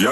Я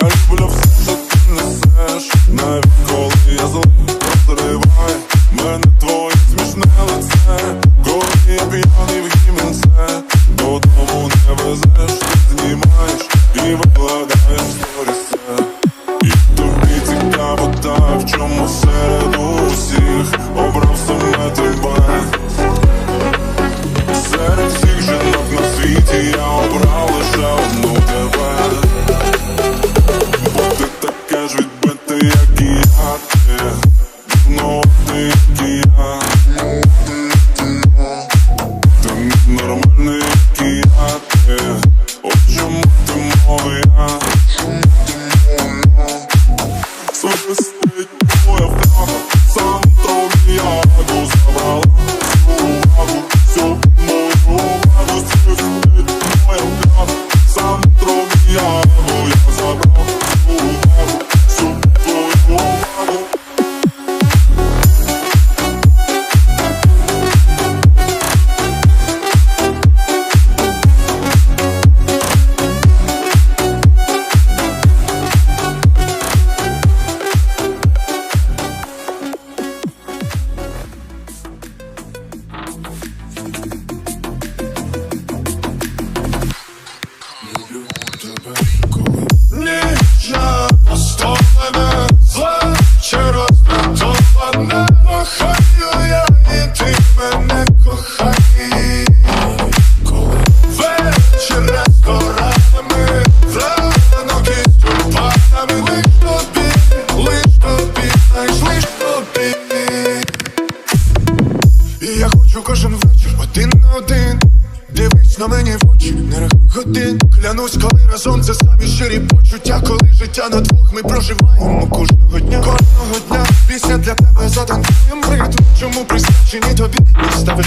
на мені в очі, не рахуй годин Клянусь, коли разом це самі щирі почуття, коли життя на двох ми проживаємо кожного дня кожного дня. Пісня для тебе затанцюєм ритм Чому присвячені тобі не ставиш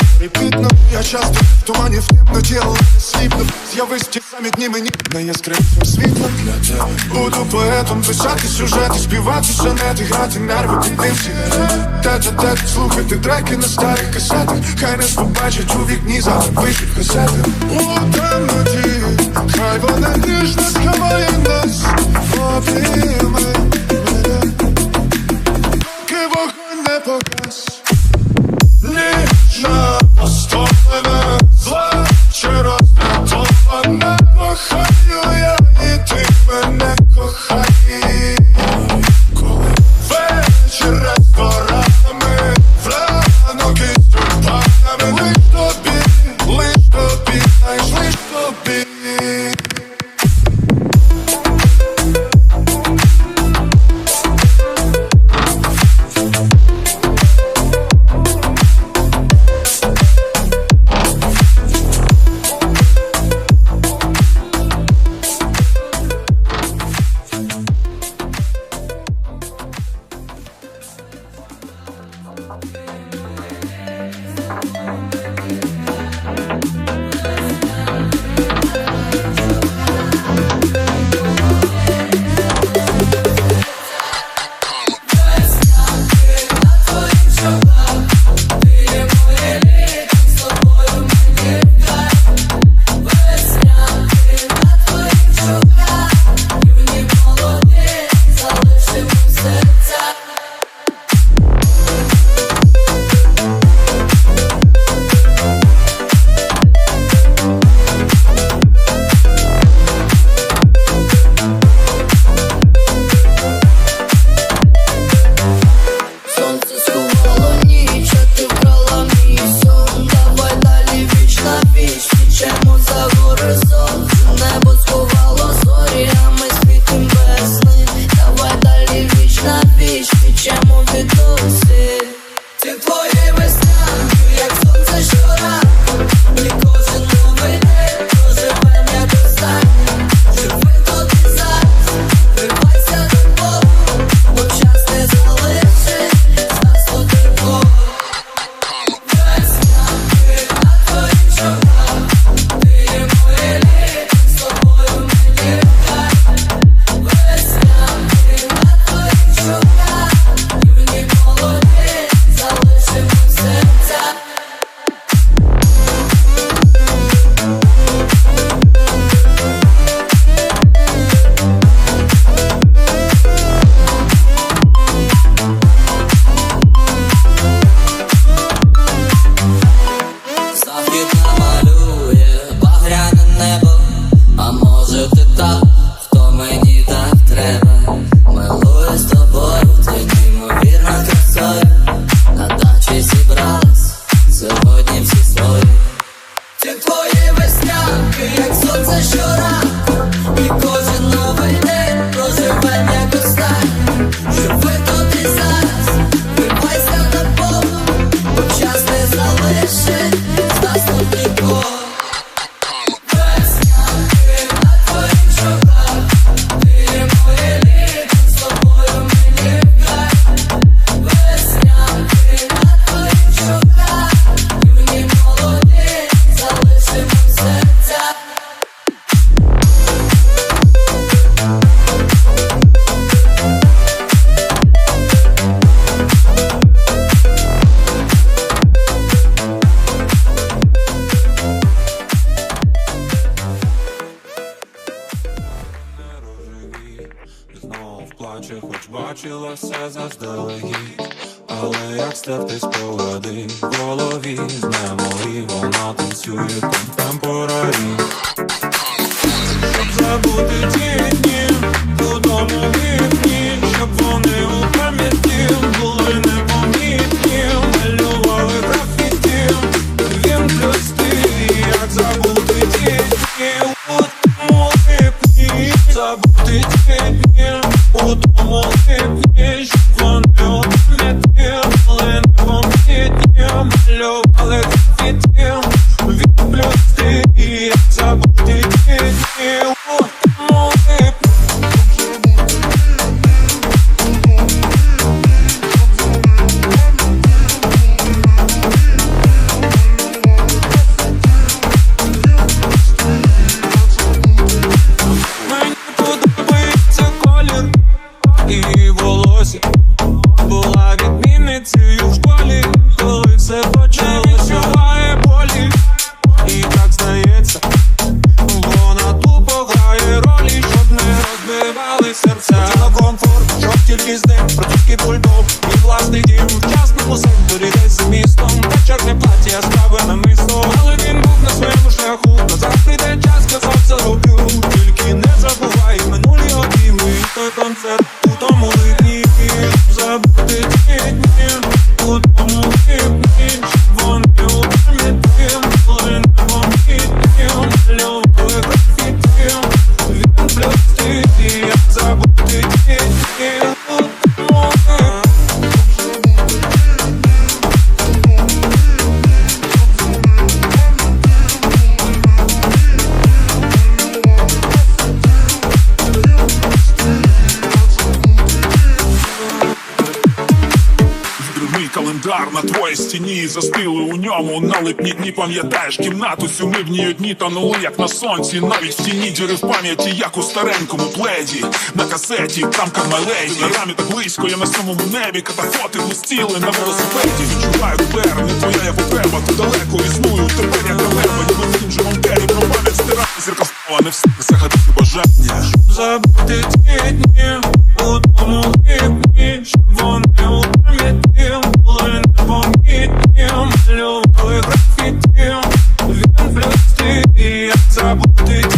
Я часто в тумані в темноті, але не З'явись ті самі дні мені найяскравішим світлом для тебе. Буду поетом писати сюжети, співати сонети, грати нерви під ним Тет-а-тет, слухати треки на старих касетах. Хай нас побачать у вікні, запишуть касети. У темноті, хай вона ніжно сховає нас. Обійми. strong. все заздалегідь, але як стептись поводи в голові не мої, вона танцює контемпорарі. Щоб забути ті дні додому від. чужої стіні і застили у ньому налипні дні, пам'ятаєш кімнату, сюми в ній одні тонули, як на сонці. Навіть в тіні діри в пам'яті, як у старенькому пледі, на касеті, там камеледі, на рамі так близько, я на самому небі, катафоти влистіли на велосипеді. Відчуваю тепер, не твоя я потреба, ти далеко ізную, тепер як налеба, ніби в тім же про пам'ять стирати зірка впала, не всіх загадати бажання. Щоб забути ці дні у тому хибні. работает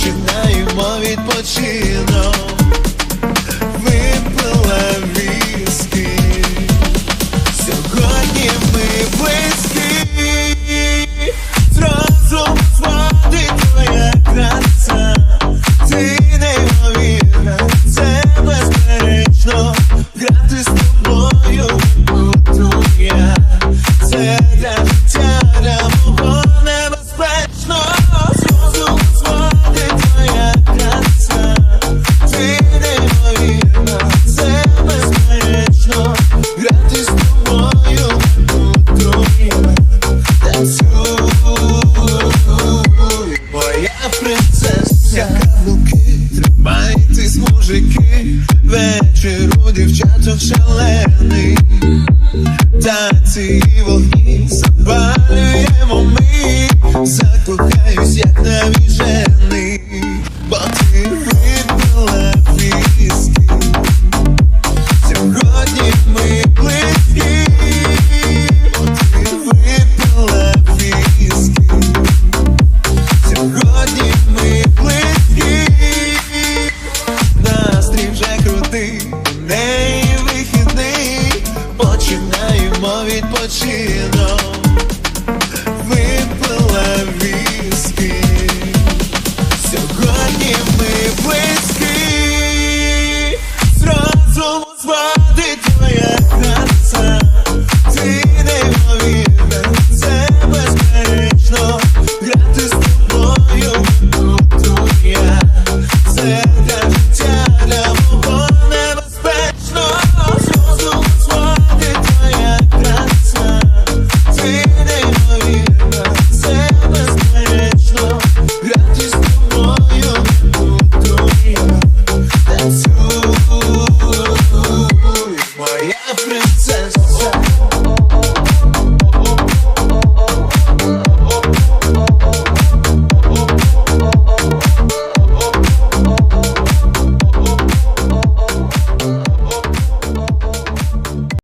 починаємо відпочинок.